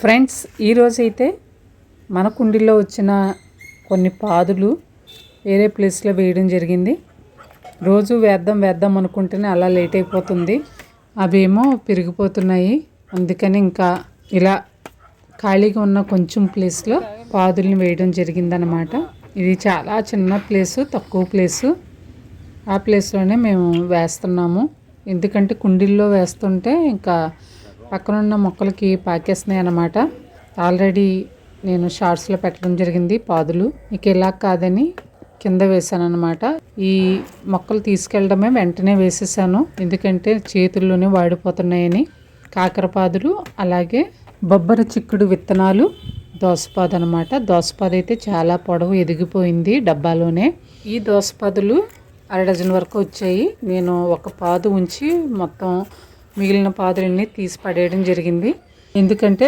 Friends ఈరోజు అయితే మన కుండీలో వచ్చిన కొన్ని పాదులు వేరే ప్లేస్లో వేయడం జరిగింది. రోజు వేద్దాం వేద్దాం అనుకుంటేనే అలా లేట్ అయిపోతుంది. అవేమో పెరిగిపోతున్నాయి. అందుకని ఇంకా ఇలా ఖాళీగా ఉన్న కొంచెం ప్లేస్లో పాదుల్ని వేయడం జరిగిందనమాట ఇది చాలా చిన్న ప్లేసు తక్కువ ప్లేసు. ఆ ప్లేస్లోనే మేము వేస్తున్నాము. ఎందుకంటే కుండీల్లో వేస్తుంటే ఇంకా పక్కనున్న మొక్కలకి పాకేస్తున్నాయి అన్నమాట ఆల్రెడీ నేను షార్ట్స్లో పెట్టడం జరిగింది పాదులు. మీకు ఇలా కాదని కింద వేసాను అనమాట ఈ మొక్కలు తీసుకెళ్ళడమే వెంటనే వేసేసాను. ఎందుకంటే చేతుల్లోనే వాడిపోతున్నాయని. కాకరపాదులు అలాగే బొబ్బర చిక్కుడు విత్తనాలు దోసపాదు అనమాట దోసపాదు అయితే చాలా పొడవు ఎదిగిపోయింది డబ్బాలోనే. ఈ దోసపాదులు అర డజన్ వరకు వచ్చాయి. నేను ఒక పాదు ఉంచి మొత్తం మిగిలిన పాదులని తీసి పడేయడం జరిగింది. ఎందుకంటే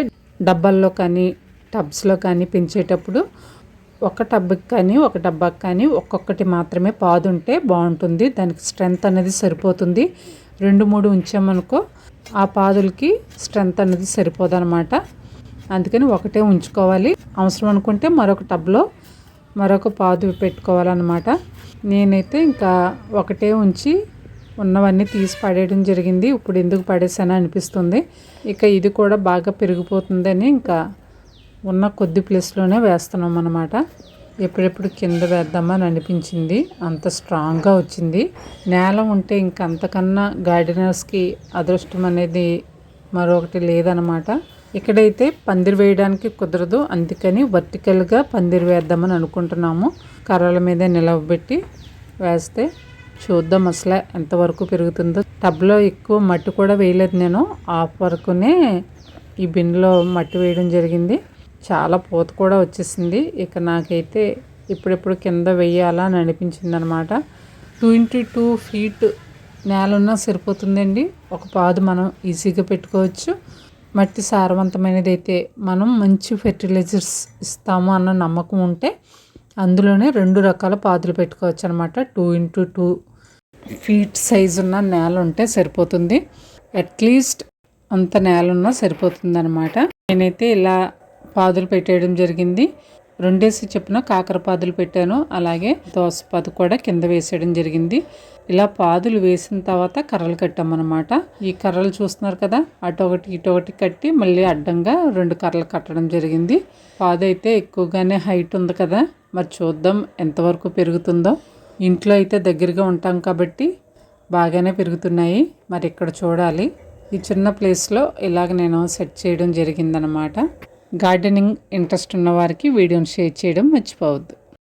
డబ్బాల్లో కానీ టబ్స్లో కానీ పెంచేటప్పుడు ఒక టబ్కి కానీ ఒక డబ్బాకి కానీ ఒక్కొక్కటి మాత్రమే పాదు ఉంటే బాగుంటుంది. దానికి స్ట్రెంగ్త్ అనేది సరిపోతుంది. రెండు మూడు ఉంచామనుకో ఆ పాదులకి స్ట్రెంగ్త్ అనేది సరిపోదనమాట. అందుకని ఒకటే ఉంచుకోవాలి. అవసరం అనుకుంటే మరొక టబ్లో మరొక పాదు పెట్టుకోవాలన్నమాట నేనైతే ఇంకా ఒకటే ఉంచి ఉన్నవన్నీ తీసి పడేయడం జరిగింది. ఇప్పుడు ఎందుకు పడేసాను అనిపిస్తుంది. ఇక ఇది కూడా బాగా పెరిగిపోతుందని ఇంకా ఉన్న కొద్ది ప్లేస్లోనే వేస్తున్నాం అనమాట ఎప్పుడెప్పుడు కింద వేద్దామని అనిపించింది. అంత స్ట్రాంగ్గా వచ్చింది. నేల ఉంటే ఇంక అంతకన్నా గార్డెనర్స్కి అదృష్టం అనేది మరొకటి లేదనమాట ఇక్కడైతే పందిరి వేయడానికి కుదరదు. అందుకని వర్టికల్గా పందిరి వేద్దామని అనుకుంటున్నాము. కర్రల మీద నిలవబెట్టి వేస్తే చూద్దాం అసలు ఎంతవరకు పెరుగుతుందో. టబ్లో ఎక్కువ మట్టి కూడా వేయలేదు నేను. ఆఫ్ వరకునే ఈ బిన్లో మట్టి వేయడం జరిగింది. చాలా పూత కూడా వచ్చేసింది. ఇక నాకైతే ఇప్పుడెప్పుడు కింద వేయాలా అని అనిపించింది అనమాట టూ ఇంటూ టూ ఫీట్ నేల ఉన్నా సరిపోతుందండి. ఒక పాదు మనం ఈజీగా పెట్టుకోవచ్చు. మట్టి సారవంతమైనది అయితే మనం మంచి ఫెర్టిలైజర్స్ ఇస్తాము అన్న నమ్మకం ఉంటే అందులోనే రెండు రకాల పాదులు పెట్టుకోవచ్చు అనమాట two into two feet size ఉన్న నేల ఉంటే సరిపోతుంది అట్లీస్ట్ అంత నేల ఉన్నా సరిపోతుంది అనమాట నేనైతే ఇలా పాదులు పెట్టేయడం జరిగింది. రెండేసి చెప్పిన కాకర పాదులు పెట్టాను. అలాగే దోసపాదు కూడా కింద వేసేయడం జరిగింది. ఇలా పాదులు వేసిన తర్వాత కర్రలు కట్టామన్నమాట. ఈ కర్రలు చూస్తున్నారు కదా అటు ఒకటి ఇటు ఒకటి కట్టి మళ్ళీ అడ్డంగా రెండు కర్రలు కట్టడం జరిగింది. పాదు అయితే ఎక్కువగానే హైట్ ఉంది కదా మరి చూద్దాం ఎంతవరకు పెరుగుతుందో. ఇంట్లో అయితే దగ్గరగా ఉంటాం కాబట్టి బాగానే పెరుగుతున్నాయి. మరి ఇక్కడ చూడాలి. ఈ చిన్న ప్లేస్లో ఇలాగ నేను సెట్ చేయడం జరిగిందనమాట గార్డెనింగ్ ఇంట్రెస్ట్ ఉన్న వారికి వీడియోని షేర్ చేయడం మర్చిపోవద్దు.